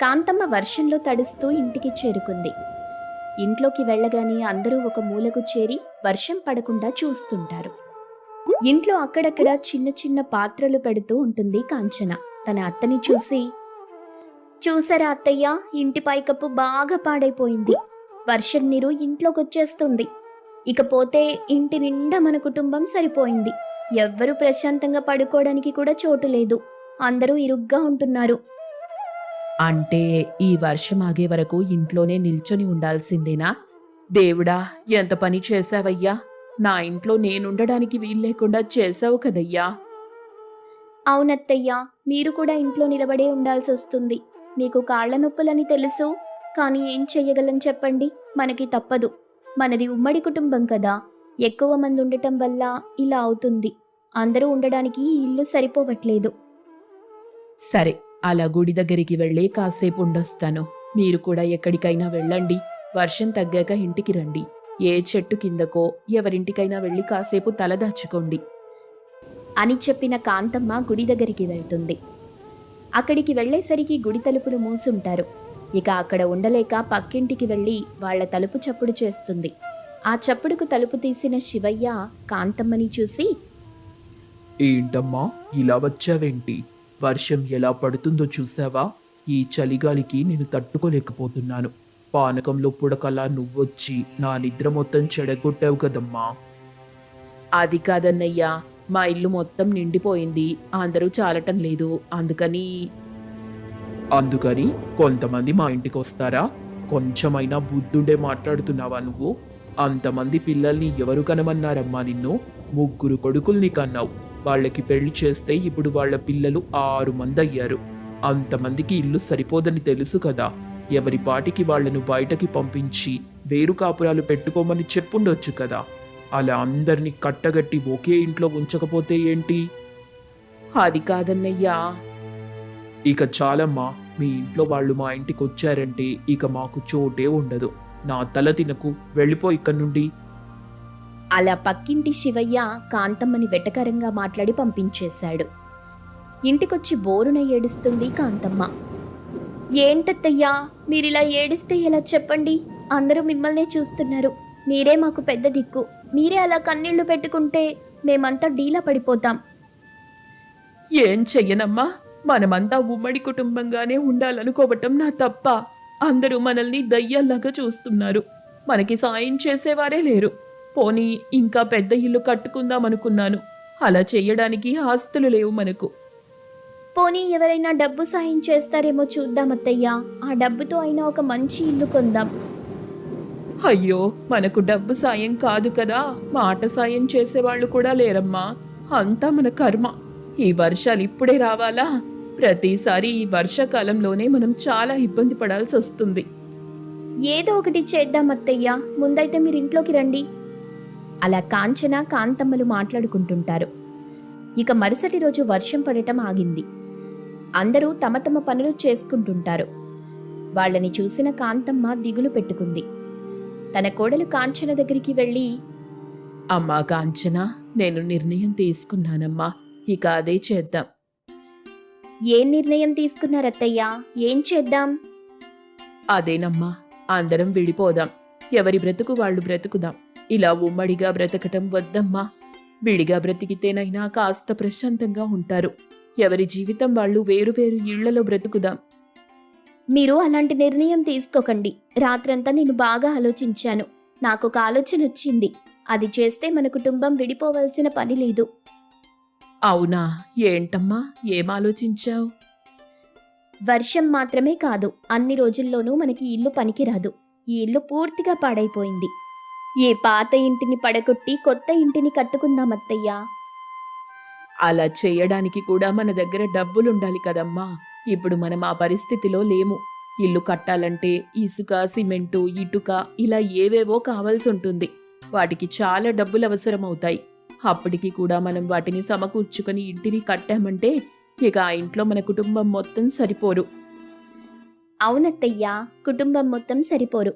కాంతమ్మ వర్షంలో తడుస్తూ ఇంటికి చేరుకుంది. ఇంట్లోకి వెళ్ళగానే అందరూ ఒక మూలకు చేరి వర్షం పడకుండా చూస్తుంటారు. ఇంట్లో అక్కడక్కడ చిన్న చిన్న పాత్రలు పెడుతూ ఉంటుంది కాంచన. తన అత్తని చూసి చూసారా అత్తయ్య ఇంటి పైకప్పు బాగా పాడైపోయింది. వర్షం నీరు ఇంట్లోకొచ్చేస్తుంది. ఇకపోతే ఇంటి నిండా మన కుటుంబం సరిపోయింది. ఎవ్వరూ ప్రశాంతంగా పడుకోవడానికి కూడా చోటు లేదు. అందరూ ఇరుగ్గా ఉంటున్నారు. అంటే ఈ వర్షం ఆగే వరకు ఇంట్లోనే నిల్చొని ఉండాల్సిందేనా? దేవుడా ఎంత పని చేశావయ్యా? నా ఇంట్లో నేనుండడానికి వీల్లేకుండా చేశావు కదయ్యా. అవునత్తయ్యా మీరు కూడా ఇంట్లో నిలబడే ఉండాల్సి వస్తుంది మీకు కాళ్ళ నొప్పులని తెలుసు కానీ ఏం చెయ్యగలం చెప్పండి? మనకి తప్పదు. మనది ఉమ్మడి కుటుంబం కదా. ఎక్కువ మంది ఉండటం వల్ల ఇలా అవుతుంది. అందరూ ఉండడానికి ఈ ఇల్లు సరిపోవట్లేదు. సరే అలా గుడి దగ్గరికి వెళ్ళి కాసేపు ఉండొస్తాను. మీరు కూడా ఎక్కడికైనా వెళ్ళండి. వర్షం తగ్గాక ఇంటికి రండి. ఏ చెట్టు కిందకో ఎవరింటికైనా వెళ్ళి కాసేపు తలదాచుకోండి అని చెప్పిన కాంతమ్మ గుడి దగ్గరికి వెళ్తుంది. అక్కడికి వెళ్ళేసరికి గుడి తలుపులు మూసుంటారు. ఇక అక్కడ ఉండలేక పక్కింటికి వెళ్ళి వాళ్ళ తలుపు చప్పుడు చేస్తుంది. ఆ చప్పుడుకు తలుపు తీసిన శివయ్య కాంతమ్మని చూసి ఏంటమ్మా ఇలా వచ్చావేంటి? వర్షం ఎలా పడుతుందో చూసావా ఈ చలిగాలికి నేను తట్టుకోలేకపోతున్నాను. పానకంలో పుడకలా నువ్వొచ్చి నా నిద్ర మొత్తం చెడగొట్టావు కదమ్మా. అది కాదన్నయ్యా. మా ఇల్లు మొత్తం నిండిపోయింది. అందరూ చాలటం లేదు. అందుకని అందుకని కొంతమంది మా ఇంటికి వస్తారా? కొంచెమైనా బుద్ధుండే మాట్లాడుతున్నావా నువ్వు? అంతమంది పిల్లల్ని ఎవరు కనమన్నారమ్మా నిన్ను? ముగ్గురు కొడుకుల్ని కన్నావు. వాళ్ళకి పెళ్ళి చేస్తే ఇప్పుడు వాళ్ళ పిల్లలు ఆరు మంది అయ్యారు. అంతమందికి ఇల్లు సరిపోదని తెలుసు కదా. ఎవరి పాటికి వాళ్ళను బయటకి పంపించి వేరు కాపురాలు పెట్టుకోమని చెప్పుండొచ్చు కదా. అలా అందరినీ కట్టగట్టి ఒకే ఇంట్లో ఉంచకపోతే ఏంటి? అది కాదన్నయ్యా. ఇక చాలమ్మా మీ ఇంట్లో వాళ్ళు మా ఇంటికి వచ్చారంటే ఇక మాకు చోటే ఉండదు. నా తల తినకు వెళ్ళిపో ఇక్కడి నుండి అలా పక్కింటి శివయ్య కాంతమ్మని వెటకరంగా మాట్లాడి పంపించేశాడు. ఇంటికొచ్చి బోరున ఏడుస్తుంది కాంతమ్మ. ఏంటత్తయ్యా మీరిలా ఏడిస్తే ఎలా చెప్పండి? అందరూ మిమ్మల్నే చూస్తున్నారు. మీరే మాకు పెద్ద దిక్కు. మీరే అలా కన్నీళ్ళు పెట్టుకుంటే మేమంతా డీలా పడిపోతాం. ఏం చెయ్యనమ్మా మనమంతా ఉమ్మడి కుటుంబంగానే ఉండాలనుకోవటం నా తప్ప. అందరూ మనల్ని దయ్యాల్లాగా చూస్తున్నారు. మనకి సాయం చేసేవారే లేరు. పోనీ ఇంకా పెద్ద ఇల్లు కట్టుకుందాం అనుకున్నాను. అలా చెయ్యడానికి ఆస్తులు లేవు మనకు. పోనీ ఎవరైనా డబ్బు సాయం చేస్తారేమో చూద్దాం అత్తయ్యా. ఆ డబ్బుతో అయినా ఒక మంచి ఇల్లు కొందాం. అయ్యో మనకు డబ్బు సాయం కాదు కదా. మాట సాయం చేసేవాళ్ళు కూడా లేరమ్మా. అంతా మన కర్మ. ఈ వర్షాలు ఇప్పుడే రావాలా? ప్రతిసారి ఈ వర్షాకాలంలోనే మనం చాలా ఇబ్బంది పడాల్సి వస్తుంది ఏదో ఒకటి చేద్దాం అత్తయ్య. ముందైతే మీరు ఇంట్లోకి రండి. అలా కాంచన కాంతమ్మలు మాట్లాడుకుంటుంటారు. ఇక మరుసటి రోజు వర్షం పడటం ఆగింది. అందరూ తమ తమ పనులు చేసుకుంటుంటారు. వాళ్ళని చూసిన కాంతమ్మ దిగులు పెట్టుకుంది. తన కోడలు కాంచన దగ్గరికి వెళ్ళి అమ్మా కాంచన నేను నిర్ణయం తీసుకున్నానమ్మా. ఇక అదే చేద్దాం. ఏం నిర్ణయం తీసుకున్నారత్తయ్యా? ఏం చేద్దాం? అదేనమ్మా అందరం విడిపోదాం. ఎవరి బ్రతుకు వాళ్ళు బ్రతుకుదాం. ఇలా ఉమ్మడిగా బ్రతకటం వద్దమ్మా. విడిగా బ్రతికితేనైనా కాస్త ప్రశాంతంగా ఉంటారు. ఎవరి జీవితం వాళ్ళు వేరు వేరు ఇళ్ళలో బ్రతుకుదాం. మీరు అలాంటి నిర్ణయం తీసుకోకండి. రాత్రంతా నేను బాగా ఆలోచించాను. నాకు ఒక ఆలోచన వచ్చింది. అది చేస్తే మన కుటుంబం విడిపోవలసిన పని లేదు. అవునా? ఏంటమ్మా? ఏం ఆలోచించావు? వర్షం మాత్రమే కాదు. అన్ని రోజుల్లోనూ మనకి ఇల్లు పనికిరాదు. ఈ ఇల్లు పూర్తిగా పాడైపోయింది. ఏ పాత ఇంటిని పడగొట్టి కొత్త ఇంటిని కట్టుకుందాం అత్తయ్యా. అలా చేయడానికి కూడా మన దగ్గర డబ్బులుండాలి కదమ్మా. ఇప్పుడు మనం ఆ పరిస్థితిలో లేము. ఇల్లు కట్టాలంటే ఇసుక సిమెంటు ఇటుక ఇలా ఏవేవో కావాల్సి ఉంటుంది వాటికి చాలా డబ్బులు అవసరమవుతాయి అప్పటికి కూడా మనం వాటిని సమకూర్చుకొని ఇంటిని కట్టామంటే ఇక ఆ ఇంట్లో మన కుటుంబం మొత్తం సరిపోరు. అవునత్తయ్యా కుటుంబం మొత్తం సరిపోరు.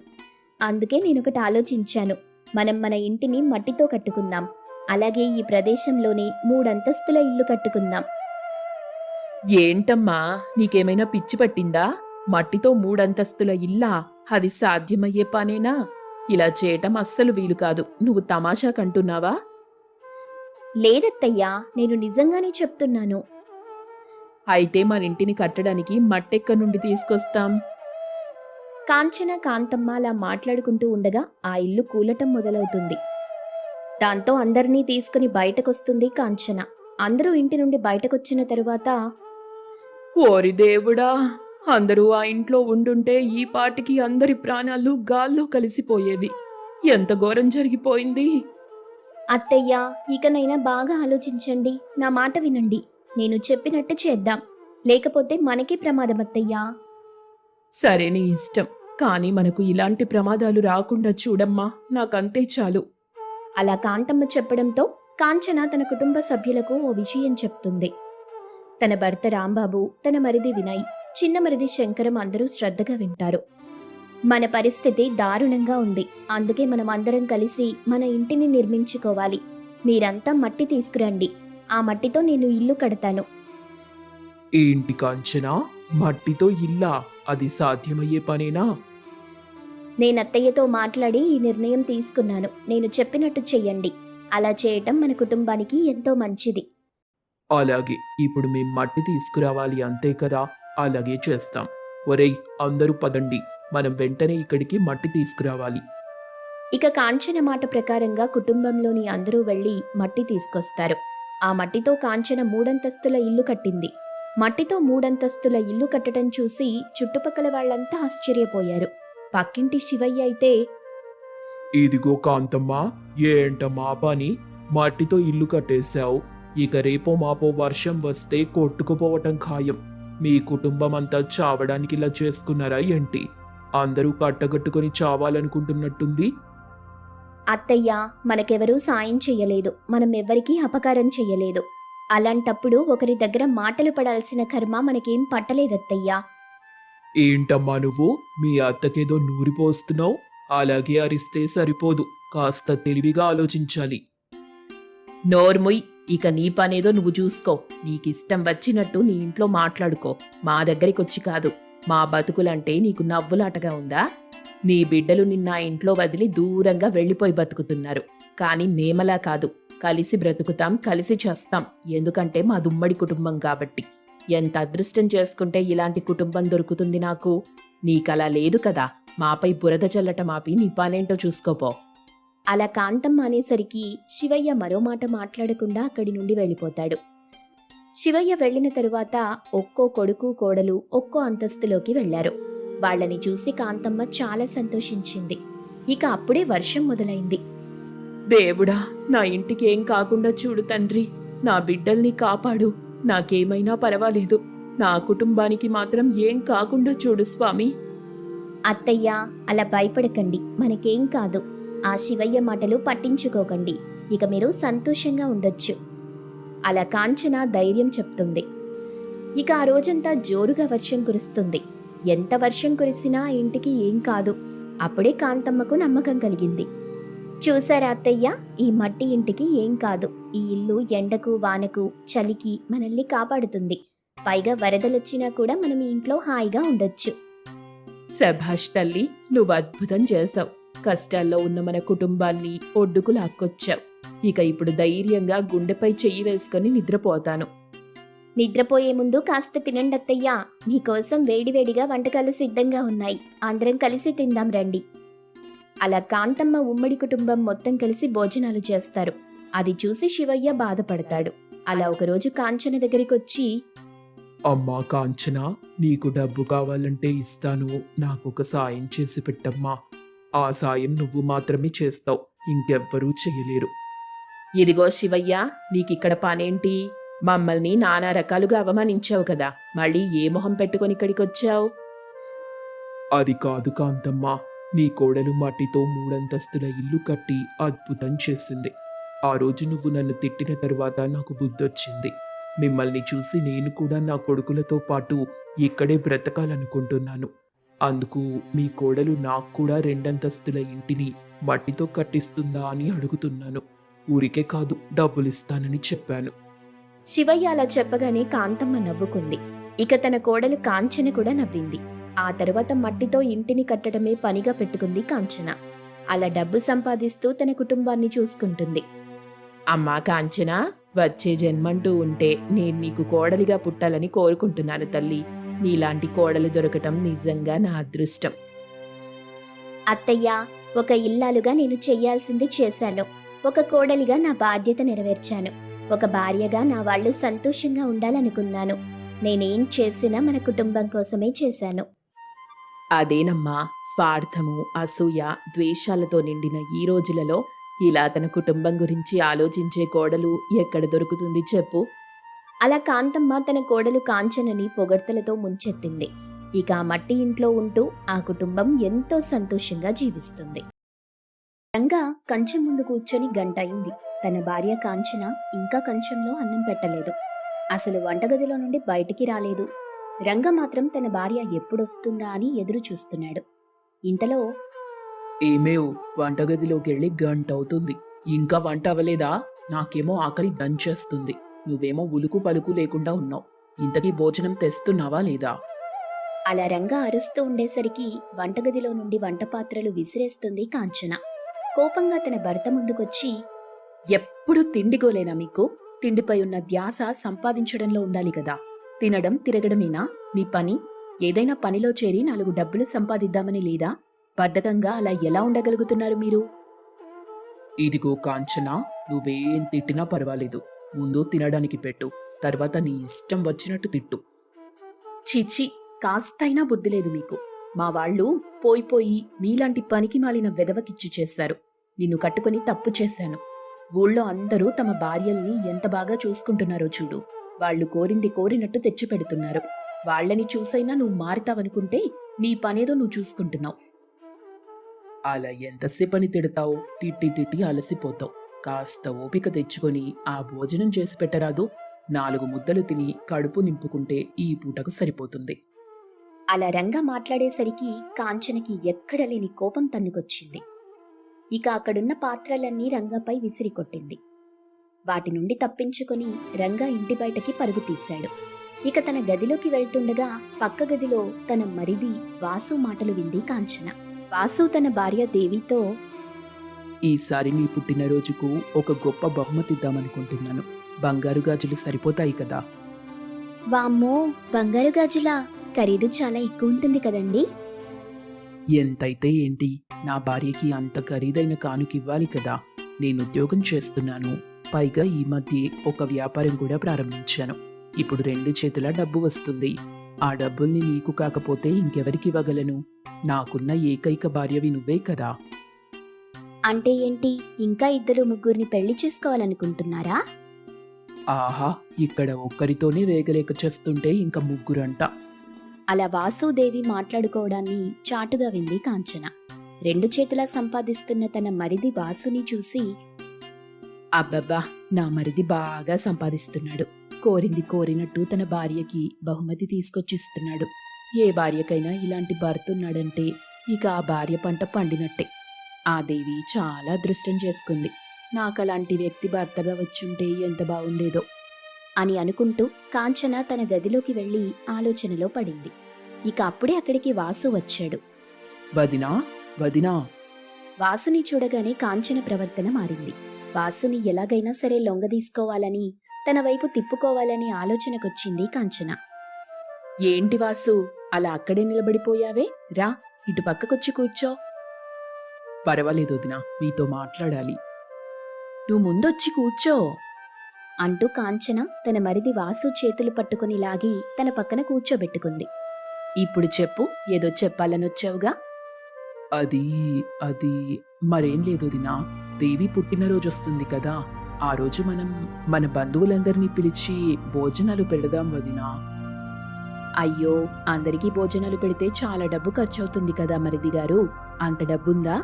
అందుకే నేను ఒకటి ఆలోచించాను. మనం మన ఇంటిని మట్టితో కట్టుకుందాం. అలాగే ఈ ప్రదేశంలోనే మూడంతస్తుల ఇల్లు కట్టుకుందాం. ఏంటమ్మా? నీకేమైనా పిచ్చి పట్టిందా? మట్టితో మూడంతస్తుల ఇల్లా? అది సాధ్యమయ్యే పనేనా? ఇలా చేయటం అస్సలు వీలు కాదు. నువ్వు తమాషా కంటున్నావా? లేదత్తయ్యా నేను నిజంగానే చెప్తున్నాను. అయితే మన ఇంటిని కట్టడానికి మట్టెక్క నుండి తీసుకొస్తాం? కాంచన కాంతమ్మ అలా మాట్లాడుకుంటూ ఉండగా ఆ ఇల్లు కూలటం మొదలవుతుంది. దాంతో అందరినీ తీసుకుని బయటకొస్తుంది కాంచన. అందరూ ఇంటి నుండి బయటకొచ్చిన తరువాత ఓరి దేవుడా! అందరూ ఆ ఇంట్లో ఉండుంటే ఈ పాటికి అందరి ప్రాణాలు గాల్లో కలిసిపోయేవి. ఎంత ఘోరం జరిగిపోయింది! అత్తయ్య ఇకనైనా బాగా ఆలోచించండి. నా మాట వినండి. నేను చెప్పినట్టు చేద్దాం. లేకపోతే మనకే ప్రమాదం అత్తయ్యా. సరే నీ ఇష్టం. కానీ మనకు ఇలాంటి ప్రమాదాలు రాకుండా చూడమ్మా. నాకంతే చాలు. అలా కాంతమ్మ చెప్పడంతో కాంచన తన కుటుంబ సభ్యులకు ఓ విషయం చెప్తుంది. తన భర్త రాంబాబు తన మరిది వినయ్ చిన్న మరిది శంకరం అందరూ శ్రద్ధగా వింటారు. మన పరిస్థితి దారుణంగా ఉంది. అందుకే మనం అందరం కలిసి మన ఇంటిని నిర్మించుకోవాలి. మీరంతా మట్టి తీసుకురండి. ఆ మట్టితో నేను ఇల్లు కడతాను. ఏంటి కాంచనా? మట్టితో ఇల్లా అది సాధ్యమయ్యే పనేనా? నేను అత్తయ్యతో మాట్లాడి ఈ నిర్ణయం తీసుకున్నాను. నేను చెప్పినట్టు చెయ్యండి. అలా చేయటం మన కుటుంబానికి ఎంతో మంచిది. అలాగే ఇప్పుడు మేం మట్టి తీసుకురావాలి అంతే కదా? అలాగే చేస్తాం. ఒరేయ్ అందరూ పదండి. మనం వెంటనే ఇక్కడికి మట్టి తీసుకురావాలి. ఇక కాంచన మాట ప్రకారంగా కుటుంబంలోని అందరూ వెళ్ళి మట్టి తీసుకొస్తారు. ఆ మట్టితో కాంచన మూడంతస్తుల ఇల్లు కట్టింది. మట్టితో మూడంతస్తుల ఇల్లు కట్టడం చూసి చుట్టుపక్కల వాళ్ళంతా ఆశ్చర్యపోయారు. పక్కింటి శివయ్య అయితే ఇదిగో కాంతమ్మా ఏంటమ్మా పని? మట్టితో ఇల్లు కట్టేశావు. ఇక రేపో మాపో వర్షం వస్తే కొట్టుకుపోవటం ఖాయం. మీ కుటుంబం అంతా చావడానికి ఇలా చేసుకున్నారా ఏంటి? అందరూ కట్టగట్టుకొని చావాలనుకుంటున్నట్టుంది. అత్తయ్య మనకెవరూ సాయం చెయ్యలేదు మనం ఎవ్వరికీ అపకారం చెయ్యలేదు అలాంటప్పుడు ఒకరి దగ్గర మాటలు పడాల్సిన కర్మ మనకేం పట్టలేదత్తయ్యా ఏంటమ్మా నువ్వు? మీ అత్తకేదో నూరిపోస్తున్నావు. అలాగే అరిస్తే సరిపోదు. కాస్త తెలివిగా ఆలోచించాలి. నోర్ముయ్ ఇక నీ పనేదో నువ్వు చూసుకో. నీకిష్టం వచ్చినట్టు నీ ఇంట్లో మాట్లాడుకో. మా దగ్గరికొచ్చి కాదు. మా బతుకులంటే నీకు నవ్వులాటగా ఉందా? నీ బిడ్డలు నిన్న ఇంట్లో వదిలి దూరంగా వెళ్ళిపోయి బతుకుతున్నారు. కానీ మేమలా కాదు. కలిసి బ్రతుకుతాం కలిసి చేస్తాం. ఎందుకంటే మా దుమ్మడి కుటుంబం కాబట్టి. ఎంత అదృష్టం చేసుకుంటే ఇలాంటి కుటుంబం దొరుకుతుంది నాకు? నీకలా లేదు కదా. మాపై బురద చల్లటం ఆపి నీ పనేంటో చూసుకోపో. అలా కాంతమ్మ అనేసరికి శివయ్య మరో మాట మాట్లాడకుండా అక్కడి నుండి వెళ్ళిపోతాడు. శివయ్య వెళ్ళిన తరువాత ఒక్కో కొడుకు కోడలు ఒక్కో అంతస్తులోకి వెళ్ళారు. వాళ్ళని చూసి కాంతమ్మ చాలా సంతోషించింది. ఇక అప్పుడే వర్షం మొదలైంది. దేవుడా నా ఇంటికి ఏం కాకుండా చూడు తండ్రి. నా బిడ్డల్ని కాపాడు. నాకేమైనా పర్వాలేదు. నా కుటుంబానికి మాత్రం ఏం కాకుండా చూడు స్వామి. అత్తయ్య అలా భయపడకండి. మనకేం కాదు. ఆ శివయ్య మాటలు పట్టించుకోకండి. ఇక మీరు సంతోషంగా ఉండొచ్చు. అలా కాంచన ధైర్యం చెప్తుంది. ఇక ఆ రోజంతా జోరుగా వర్షం కురుస్తుంది. ఎంత వర్షం కురిసినా ఇంటికి ఏం కాదు. అప్పుడే కాంతమ్మకు నమ్మకం కలిగింది. చూసారా అత్తయ్య? ఈ మట్టి ఇంటికి ఏం కాదు. ఈ ఇల్లు ఎండకు వానకు చలికి మనల్ని కాపాడుతుంది. పైగా వరదలొచ్చినా కూడా మనం ఈ ఇంట్లో హాయిగా ఉండొచ్చు. శభాష్ తల్లి నువ్వు అద్భుతం చేశావు. కష్టాల్లో ఉన్న మన కుటుంబాన్ని ఒడ్డుకు లాక్కొచ్చావు. ఇక ఇప్పుడు ధైర్యంగా గుండెపై చెయ్యి వేసుకొని నిద్రపోతాను. నిద్రపోయే ముందు కాస్త తినండి అత్తయ్యా మీకోసం వేడివేడిగా వంటకాలు సిద్ధంగా ఉన్నాయి. అందరం కలిసి తిందాం రండి. అలా కాంతమ్మ ఉమ్మడి కుటుంబం మొత్తం కలిసి భోజనాలు చేస్తారు. అది చూసి శివయ్య బాధపడతాడు. అలా ఒకరోజు కాంచన దగ్గరికి వచ్చి అమ్మా కాంచన నీకు డబ్బు కావాలంటే ఇస్తాను. నాకు ఒక సాయం చేసి పెట్టమ్మా. ఆ సాయం నువ్వు మాత్రమే చేస్తావు. ఇంకెవ్వరూ చేయలేరు. ఇదిగో శివయ్య నీకిక్కడ పనేంటి? మమ్మల్ని నానా రకాలుగా అవమానించావు కదా. మళ్ళీ ఏ మొహం పెట్టుకొని ఇక్కడికి వచ్చావు అది కాదు కాంతమ్మ. నీ కోడలు మట్టితో మూడంతస్తుల ఇల్లు కట్టి అద్భుతం చేసింది. ఆ రోజు నువ్వు నన్ను తిట్టిన తర్వాత నాకు బుద్ధొచ్చింది. మిమ్మల్ని చూసి నేను కూడా నా కొడుకులతో పాటు ఇక్కడే బ్రతకాలనుకుంటున్నాను. అందుకు మీ కోడలు నాకు కూడా రెండంతస్తుల ఇంటిని మట్టితో కట్టిస్తుందా అని అడుగుతున్నాను. ఊరికే కాదు డబ్బులిస్తానని చెప్పాను. శివయ్య అలా చెప్పగానే కాంతమ్మ నవ్వుకుంది. ఇక తన కోడలు కాంచన కూడా నవ్వింది. ఆ తరువాత మట్టితో ఇంటిని కట్టడమే పనిగా పెట్టుకుంది కాంచన. అలా డబ్బు సంపాదిస్తూ తన కుటుంబాన్ని చూసుకుంటుంది. అమ్మా కాంచన వచ్చే జన్మంటూ ఉంటే నేను నీకు కోడలిగా పుట్టాలని కోరుకుంటున్నాను తల్లి. నీలాంటి కోడలు దొరకటం నిజంగా నా అదృష్టం. అత్తయ్య ఒక ఇల్లాలుగా నేను చెయ్యాల్సింది చేశాను. ఒక కోడలిగా నా బాధ్యత నెరవేర్చాను. ఒక భార్యగా నా వాళ్ళు సంతోషంగా ఉండాలనుకున్నాను. నేనేం చేసినా మన కుటుంబం కోసమే చేశాను. అదేనమ్మా స్వార్థము అసూయ ద్వేషాలతో నిండిన ఈ రోజులలో ఇలా తన కుటుంబం గురించి ఆలోచించే కోడలు ఎక్కడ దొరుకుతుంది చెప్పు. అలా కాంతమ్మ తన కోడలు కాంచనని పొగడ్తలతో ముంచెత్తింది. ఇక ఆ మట్టి ఇంట్లో ఉంటూ ఆ కుటుంబం ఎంతో సంతోషంగా జీవిస్తుంది. రంగా కంచెం ముందు కూర్చొని గంట అయింది తన భార్య కాంచన ఇంకా కంచంలో అన్నం పెట్టలేదు. అసలు వంటగదిలో నుండి బయటికి రాలేదు. రంగ మాత్రం తన భార్య ఎప్పుడొస్తుందా అని ఎదురు చూస్తున్నాడు. ఇంతలో ఏమేవ్ వంటగదిలోకి వెళ్ళి గంట అవుతుంది. ఇంకా వంట అవ్వలేదా? నాకేమో ఆకలి దంచేస్తుంది. నువ్వేమో ఉలుకు పలుకు లేకుండా ఉన్నావు. ఇంతకీ భోజనం తెస్తున్నావా లేదా? అలా రంగా అరుస్తూ ఉండేసరికి వంటగదిలో నుండి వంట పాత్రలు విసిరేస్తుంది కాంచన. కోపంగా తన భర్త ముందుకొచ్చి ఎప్పుడు తిండిగోలేనా మీకు? తిండిపై ఉన్న ధ్యాస సంపాదించడంలో ఉండాలి కదా. తినడం తిరగడమేనా? మీ పని? ఏదైనా పనిలో చేరి నాలుగు డబ్బులు సంపాదిద్దామని లేదా? బద్ధకంగా అలా ఎలా ఉండగలుగుతున్నారు మీరు? ఇదిగో కాంచన నువ్వేం తిట్టినా పర్వాలేదు. ముందు తినడానికి పెట్టు. తర్వాత నీ ఇష్టం వచ్చినట్టు తిట్టు. చిచి కాస్తైనా బుద్ధి లేదు మీకు. మా వాళ్ళు పోయి పోయి నీలాంటి పనికి మాలిన వెదవకిచ్చి చేశారు. నిన్ను కట్టుకొని తప్పు చేశాను. ఊళ్ళో అందరూ తమ భార్యల్ని ఎంత బాగా చూసుకుంటున్నారో చూడు. వాళ్ళు కోరింది కోరినట్టు తెచ్చిపెడుతున్నారు. వాళ్ళని చూసైనా నువ్వు మారుతావనుకుంటే నీ పనేదో నువ్వు చూసుకుంటున్నావు. అలా ఎంతసేపని తిడతావు? తిట్టి తిట్టి అలసిపోతావు. కాస్త ఓపిక తెచ్చుకొని ఆ భోజనం చేసి పెట్టరాదు. నాలుగు ముద్దలు తిని కడుపు నింపుకుంటే ఈ పూటకు సరిపోతుంది. అలా రంగా మాట్లాడేసరికి కాంచనకి ఎక్కడ లేని కోపం తన్నుకొచ్చింది. ఇక అక్కడున్న పాత్రలన్నీ రంగాపై విసిరి కొట్టింది వాటి నుండి తప్పించుకొని రంగా ఇంటి బయటకి పరుగు తీశాడు. ఇక తన గదిలోకి వెళ్తుండగా పక్క గదిలో తన మరిది వాసు మాటలు వింది కాంచన. వాసు తన భార్య దేవితో ఈసారి నీ పుట్టినరోజుకు ఒక గొప్ప బహుమతి ఇద్దామనుకుంటున్నాను. బంగారు గాజులు సరిపోతాయి కదా? వామ్మో బంగారు గాజుల ఖరీదు చాలా ఎక్కువ ఉంటుంది కదండి? ఎంతైతే ఏంటి నా భార్యకి అంత ఖరీదైన కానుకివ్వాలి కదా. నేను ఉద్యోగం చేస్తున్నాను. పైగా ఈ మధ్య ఒక వ్యాపారం కూడా ప్రారంభించాను. ఇప్పుడు రెండు చేతుల డబ్బు వస్తుంది. ఆ డబ్బుల్ని నీకు కాకపోతే ఇంకెవరికి ఇవ్వగలను? నాకున్న ఏకైక భార్యవి నువ్వే కదా. అంటే ఏంటి? ఇంకా ఇద్దరు ముగ్గురిని పెళ్ళి చేసుకోవాలనుకుంటున్నారా? ఆహా! ఇక్కడ ఒక్కరితోనే వేగలేక చేస్తుంటే ఇంకా ముగ్గురంట. అలా వాసుదేవి మాట్లాడుకోవడాన్ని చాటుగా వింది కాంచన. రెండు చేతులా సంపాదిస్తున్న తన మరిది వాసుని చూసి అబ్బబ్బా నా మరిది బాగా సంపాదిస్తున్నాడు. కోరింది కోరినట్టు తన భార్యకి బహుమతి తీసుకొచ్చిస్తున్నాడు. ఏ భార్యకైనా ఇలాంటి భర్త ఉన్నాడంటే ఇక ఆ భార్య పంట పండినట్టే. ఆ దేవి చాలా అదృష్టం చేసుకుంది. నాకు అలాంటి వ్యక్తి భర్తగా వచ్చుంటే ఎంత బాగుండేదో అని అనుకుంటూ కాంచన తన గదిలోకి వెళ్ళి ఆలోచనలో పడింది. ఇక అప్పుడే అక్కడికి వాసు వచ్చాడు. వదినా వదినా. వాసుని చూడగానే కాంచన ప్రవర్తన మారింది. వాసుని ఎలాగైనా సరే లొంగదీసుకోవాలని తన వైపు తిప్పుకోవాలని ఆలోచనకొచ్చింది కాంచన. ఏంటి వాసు అలా అక్కడే నిలబడిపోయావే? రా ఇటు పక్కకొచ్చి కూర్చో. పర్వాలేదు వదినా మీతో మాట్లాడాలి. నువ్వు ముందొచ్చి కూర్చో అంటూ కాంచన తన మరిది వాసు చేతులు పట్టుకుని లాగి తన పక్కన కూర్చోబెట్టుకుంది. ఇప్పుడు చెప్పు ఏదో చెప్పాలనొచ్చావుగా? అది అది మరేం లేదు దినా దేవి పుట్టినరోజు వస్తుంది కదా ఆ రోజు మనం మన బంధువులందరినీ పిలిచి భోజనాలు పెడదాం వదినా. అయ్యో అందరికీ భోజనాలు పెడితే చాలా డబ్బు ఖర్చవుతుంది కదా మరిది గారు. అంత డబ్బుందా?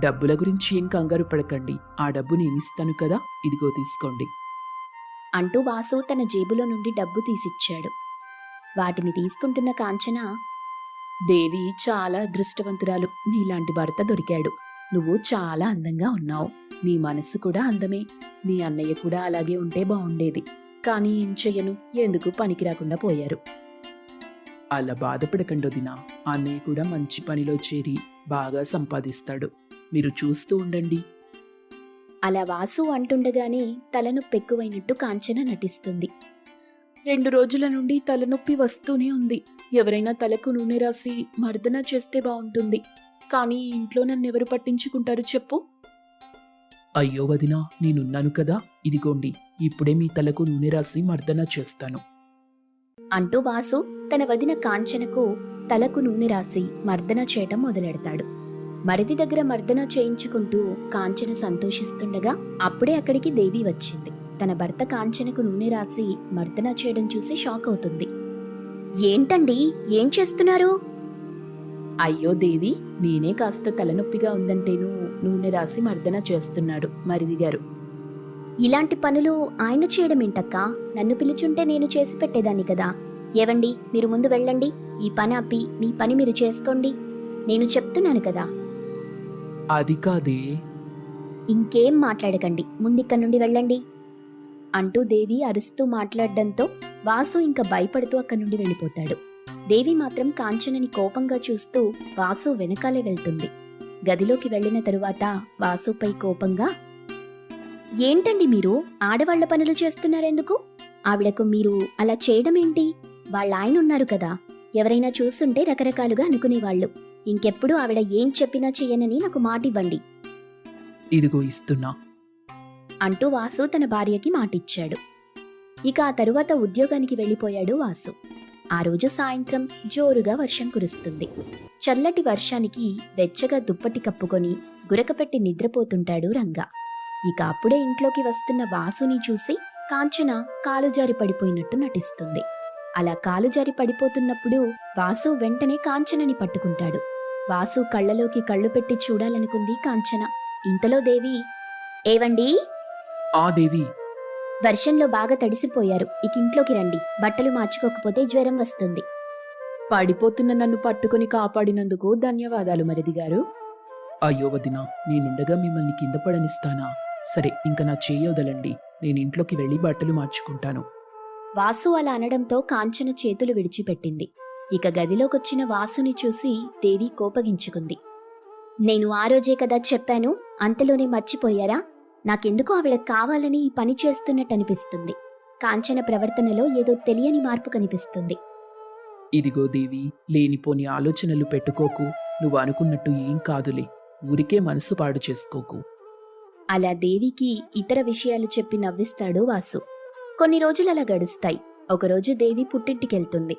డబ్బుల గురించి ఏం కంగారు పడకండి. ఆ డబ్బు నేను ఇస్తాను కదా ఇదిగో తీసుకోండి. అంటూ వాసు తన జేబులో నుండి డబ్బు తీసిచ్చాడు. వాటిని తీసుకుంటున్న కాంచన దేవి చాలా అదృష్టవంతురాలు. నీలాంటి భర్త దొరికాడు. నువ్వు చాలా అందంగా ఉన్నావు. నీ మనసు కూడా అందమే. నీ అన్నయ్య కూడా అలాగే ఉంటే బాగుండేది కానీ ఏం చెయ్యను? ఎందుకు పనికి రాకుండా పోయారు? అలా బాధపడకండి వదినా. అన్నయ్య కూడా మంచి పనిలో చేరి బాగా సంపాదిస్తాడు. మీరు చూస్తూ ఉండండి. అలా వాసు అంటుండగానే తలనొప్పి ఎక్కువైనట్టు కాంచన నటిస్తుంది. రెండు రోజుల నుండి తలనొప్పి వస్తూనే ఉంది. ఎవరైనా తలకు నూనె రాసి మర్దన చేస్తే బాగుంటుంది కానీ ఇంట్లో నన్ను ఎవరు పట్టించుకుంటారు చెప్పు. అయ్యో వదినా నేనున్నాను కదా ఇదిగోండి ఇప్పుడే మీ తలకు నూనె రాసి మర్దన చేస్తాను. అంటూ వాసు తన వదిన కాంచనకు తలకు నూనె రాసి మర్దన చేయటం మొదలెడతాడు. మరిది దగ్గర మర్దన చేయించుకుంటూ కాంచన సంతోషిస్తుండగా అప్పుడే అక్కడికి దేవి వచ్చింది. తన భర్త కాంచనకు నూనె రాసి మర్దన చేయడం చూసి షాక్ అవుతుంది. ఏంటండి? ఏం చేస్తున్నారు? అయ్యో దేవి నేనే కాస్త తలనొప్పిగా ఉందంటేను నూనె రాసి మర్దన చేస్తున్నాడు మరిది గారు. ఇలాంటి పనులు ఆయన చేయడం ఏంటక్కా? నన్ను పిలుచుంటే నేను చేసి పెట్టేదాన్ని కదా. ఏవండి మీరు ముందు వెళ్ళండి ఈ పని ఆపి మీ పని మీరు చేసుకోండి. నేను చెప్తున్నాను కదా. అది కాదే. ఇంకేం మాట్లాడకండి ముందిక్కడి నుండి వెళ్ళండి. అంటూ దేవి అరుస్తూ మాట్లాడడంతో వాసు ఇంకా భయపడుతూ అక్కడి నుండి వెళ్ళిపోతాడు. దేవి మాత్రం కాంచనని కోపంగా చూస్తూ వాసు వెనకాలే వెళ్తుంది. గదిలోకి వెళ్ళిన తరువాత వాసుపై కోపంగా ఏంటండి మీరు? ఆడవాళ్ళ పనులు చేస్తున్నారెందుకు? ఆవిడకు మీరు అలా చేయడం ఏంటి వాళ్ళ ఆయన ఉన్నారు కదా. ఎవరైనా చూస్తుంటే రకరకాలుగా అనుకునేవాళ్ళు. ఇంకెప్పుడు ఆవిడ ఏం చెప్పినా చెయ్యనని నాకు మాట ఇవ్వండి ఇదిగో ఇస్తున్నా. అంటూ వాసు తన భార్యకి మాటిచ్చాడు. ఇక ఆ తరువాత ఉద్యోగానికి వెళ్ళిపోయాడు వాసు. ఆ రోజు సాయంత్రం జోరుగా వర్షం కురుస్తుంది. చల్లటి వర్షానికి వెచ్చగా దుప్పటి కప్పుకొని గురకపెట్టి నిద్రపోతుంటాడు రంగా. ఇక అప్పుడే ఇంట్లోకి వస్తున్న వాసుని చూసి కాంచన కాలుజారి పడిపోయినట్టు నటిస్తుంది. అలా కాలుజారి పడిపోతున్నప్పుడు వాసు వెంటనే కాంచనని పట్టుకుంటాడు. వాసు కళ్ళలోకి కళ్ళు పెట్టి చూడాలనుకుంది కాంచన. ఇంతలో దేవి ఏవండి? ఆ దేవి వర్షంలో బాగా తడిసిపోయారు. ఇక ఇంట్లోకి రండి. బట్టలు మార్చుకోకపోతే జ్వరం వస్తుంది. పడిపోతున్న నన్ను పట్టుకుని కాపాడినందుకు ధన్యవాదాలు మరిది గారు. అయ్యో వదినా నేనుండగా మిమ్మల్ని కింద పడనిస్తానా? సరే ఇంక నా చేయొదలండి నేను ఇంట్లోకి వెళ్ళి బట్టలు మార్చుకుంటాను. వాసు అలా అనడంతో కాంచన చేతులు విడిచిపెట్టింది. ఇక గదిలోకొచ్చిన వాసుని చూసి దేవి కోపగించుకుంది. నేను ఆ రోజే కదా చెప్పాను అంతలోనే మర్చిపోయారా? నాకెందుకు ఆవిడ కావాలని ఈ పని చేస్తున్నట్టు అనిపిస్తుంది కాంచన ప్రవర్తనలో ఏదో తెలియని మార్పు కనిపిస్తుంది. ఇదిగో దేవి లేనిపోని ఆలోచనలు పెట్టుకోకు. నువ్వు అనుకున్నట్టు ఏం కాదులే. ఊరికే మనసు పాడు చేసుకోకు. అలా దేవికి ఇతర విషయాలు చెప్పి నవ్విస్తాడు వాసు. కొన్ని రోజులు అలా గడుస్తాయి. ఒకరోజు దేవి పుట్టింటికెళ్తుంది.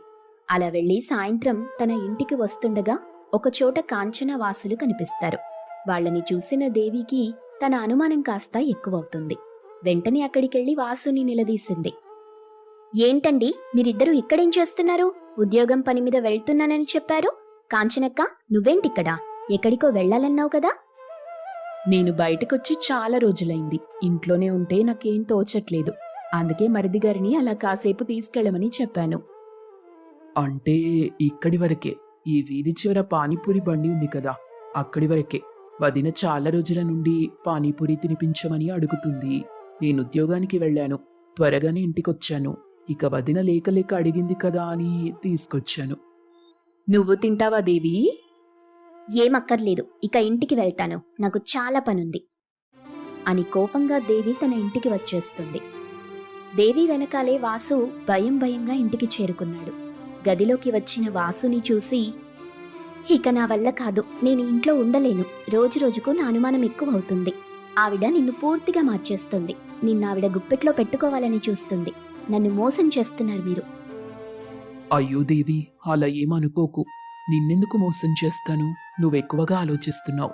అలా వెళ్ళి సాయంత్రం తన ఇంటికి వస్తుండగా ఒకచోట కాంచన వాసులు కనిపిస్తారు. వాళ్ళని చూసిన దేవికి తన అనుమానం కాస్త ఎక్కువవుతుంది. వెంటనే అక్కడికెళ్ళి వాసుని నిలదీసింది. ఏంటండి మీరిద్దరూ ఇక్కడేం చేస్తున్నారు? ఉద్యోగం పని మీద వెళ్తున్నానని చెప్పారు? కాంచనక్క నువ్వేంటిక్కడా? ఎక్కడికో వెళ్ళాలన్నావు కదా? నేను బయటకొచ్చి చాలా రోజులైంది. ఇంట్లోనే ఉంటే నాకేం తోచట్లేదు. అందుకే మరిది గారిని అలా కాసేపు తీసుకెళ్ళమని చెప్పాను. అంటే ఇక్కడి వరకే. ఈ వీధి చివర పానీపూరి బండి ఉంది కదా. అక్కడి వరకే. వదిన చాలా రోజుల నుండి పానీపూరి తినిపించమని అడుగుతుంది. నేను ఉద్యోగానికి వెళ్ళాను. త్వరగానే ఇంటికొచ్చాను. ఇక వదిన లేక లేక అడిగింది కదా అని తీసుకొచ్చాను. నువ్వు తింటావా దేవి? ఏమక్కర్లేదు. ఇక ఇంటికి వెళ్తాను. నాకు చాలా పనుంది. అని కోపంగా దేవి తన ఇంటికి వచ్చేస్తుంది. దేవి వెనకాలే వాసు భయం భయంగా ఇంటికి చేరుకున్నాడు. గదిలోకి వచ్చిన వాసుని చూసి ఇక నా వల్ల కాదు. నేను ఇంట్లో ఉండలేను. రోజు రోజుకు నా అనుమానం ఎక్కువ అవుతుంది ఆవిడ నిన్ను పూర్తిగా మార్చేస్తుంది. నిన్నావిడ గుప్పెట్లో పెట్టుకోవాలని చూస్తుంది. నన్ను మోసం చేస్తున్నారు మీరు. అయ్యో దేవి అలా ఏమనుకోకు నిన్నెందుకు మోసం చేస్తాను? నువ్వెక్కువగా ఆలోచిస్తున్నావు.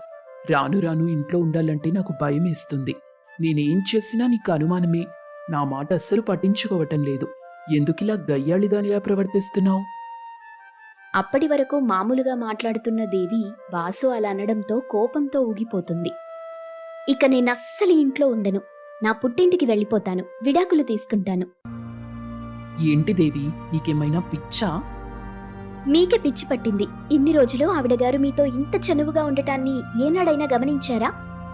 రాను రాను ఇంట్లో ఉండాలంటే నాకు భయం వేస్తుంది. నేనేం చేసినా నీకు అనుమానమే. నా మాట అస్సలు పట్టించుకోవటం లేదు. ఎందుకిలా గయ్యాళిదానిలా ప్రవర్తిస్తున్నావు? అప్పటి వరకు మామూలుగా మాట్లాడుతున్న దేవి వాసు అలా అనడంతో కోపంతో ఊగిపోతుంది. ఇక నేను అస్సలు ఇంట్లో ఉండను. నా పుట్టింటికి వెళ్ళిపోతాను. విడాకులు తీసుకుంటాను. ఏంటి దేవి? నీకేమైనా పిచ్చా? మీకే పిచ్చి పట్టింది. ఇన్ని రోజులు ఆవిడ గారు మీతో ఇంత చనువుగా ఉండటాన్ని ఏనాడైనా గమనించారా?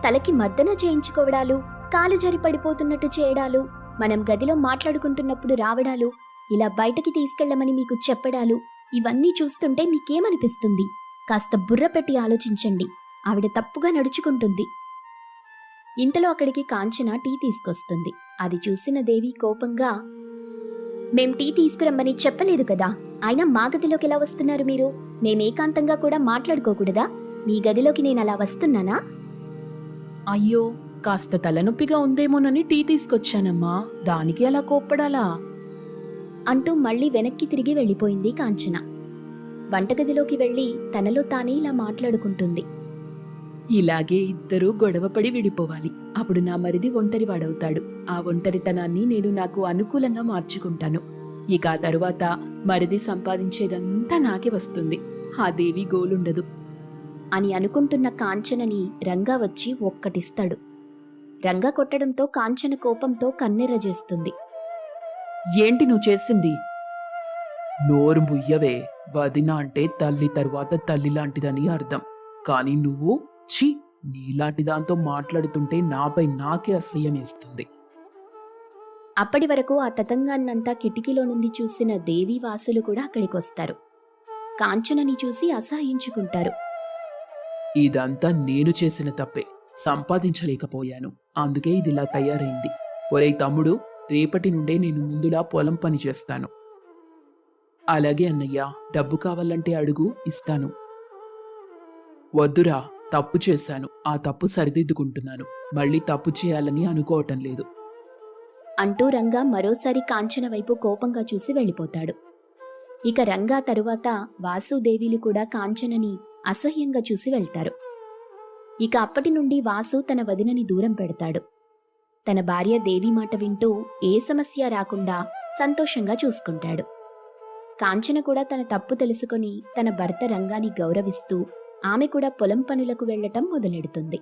తలకి మర్దన చేయించుకోవడాలు కాలు జారి పడిపోతున్నట్టు చేయడాలు మనం గదిలో మాట్లాడుకుంటున్నప్పుడు రావడాలు ఇలా బయటకి తీసుకెళ్ళమని మీకు చెప్పడాలు ఇవన్నీ చూస్తుంటే మీకేమనిపిస్తుంది? కాస్త బుర్ర పెట్టి ఆలోచించండి. ఆవిడ తప్పుగా నడుచుకుంటుంది. ఇంతలో అక్కడికి కాంచన టీ తీసుకొస్తుంది. అది చూసిన దేవి కోపంగా మేం టీ తీసుకురమ్మని చెప్పలేదు కదా. అయినా మా గదిలోకి ఎలా వస్తున్నారు మీరు? మేం ఏకాంతంగా కూడా మాట్లాడుకోకూడదా? మీ గదిలోకి నేను అలా వస్తున్నానా? అయ్యో కాస్త తలనొప్పిగా ఉందేమోనని టీ తీసుకొచ్చానమ్మా. దానికి అలా కోప్పడాలా? అంటూ మళ్ళీ వెనక్కి తిరిగి వెళ్ళిపోయింది కాంచన. వంటగదిలోకి వెళ్ళి తనలో తానే ఇలా మాట్లాడుకుంటుంది. ఇలాగే ఇద్దరూ గొడవపడి విడిపోవాలి. అప్పుడు నా మరిది ఒంటరివాడవుతాడు ఆ ఒంటరితనాన్ని నేను నాకు అనుకూలంగా మార్చుకుంటాను. ఇక ఆ తరువాత మరిది సంపాదించేదంతా నాకే వస్తుంది. ఆ దేవి గోలుండదు. అని అనుకుంటున్న కాంచనని రంగా వచ్చి ఒక్కటిస్తాడు. రంగా కొట్టడంతో కాంచన కోపంతో కన్నెర్ర చేస్తుంది. ఏంటి నువ్వు చేసింది? నోరు ముయ్యవే వదిన అంటే తల్లి తరువాత తల్లి లాంటిదని అర్థం. కానీ నువ్వు ఛీ నీలాంటి దాంతో మాట్లాడుతుంటే నాపై నాకే అసహ్యం వేస్తుంది. అప్పటి వరకు ఆ తతంగాన్నంతా కిటికీలో నుండి చూసిన దేవి వాసులు కూడా అక్కడికొస్తారు. కాంచనని చూసి అసహించుకుంటారు ఇదంతా నేను చేసిన తప్పే. సంపాదించలేకపోయాను. అందుకే ఇది ఇలా తయారైంది. ఒరేయ్ తమ్ముడు రేపటి నుండే నేను ముందులా పొలం పని చేస్తాను. అలాగే అన్నయ్య డబ్బు కావాలంటే అడుగు ఇస్తాను. వద్దురా తప్పు చేశాను. ఆ తప్పు సరిదిద్దుకుంటున్నాను. మళ్ళీ తప్పు చేయాలని అనుకోవటం లేదు. అంటూ రంగా మరోసారి కాంచన వైపు కోపంగా చూసి వెళ్ళిపోతాడు. ఇక రంగా తరువాత వాసుదేవిలు కూడా కాంచనని అసహ్యంగా చూసి వెళ్తారు. ఇక అప్పటి నుండి వాసు తన వదినని దూరం పెడతాడు. తన భార్య దేవి మాట వింటూ ఏ సమస్య రాకుండా సంతోషంగా చూసుకుంటాడు. కాంచన కూడా తన తప్పు తెలుసుకొని తన భర్త రంగాన్ని గౌరవిస్తూ ఆమె కూడా పొలం పనులకు వెళ్ళటం మొదలెడుతుంది.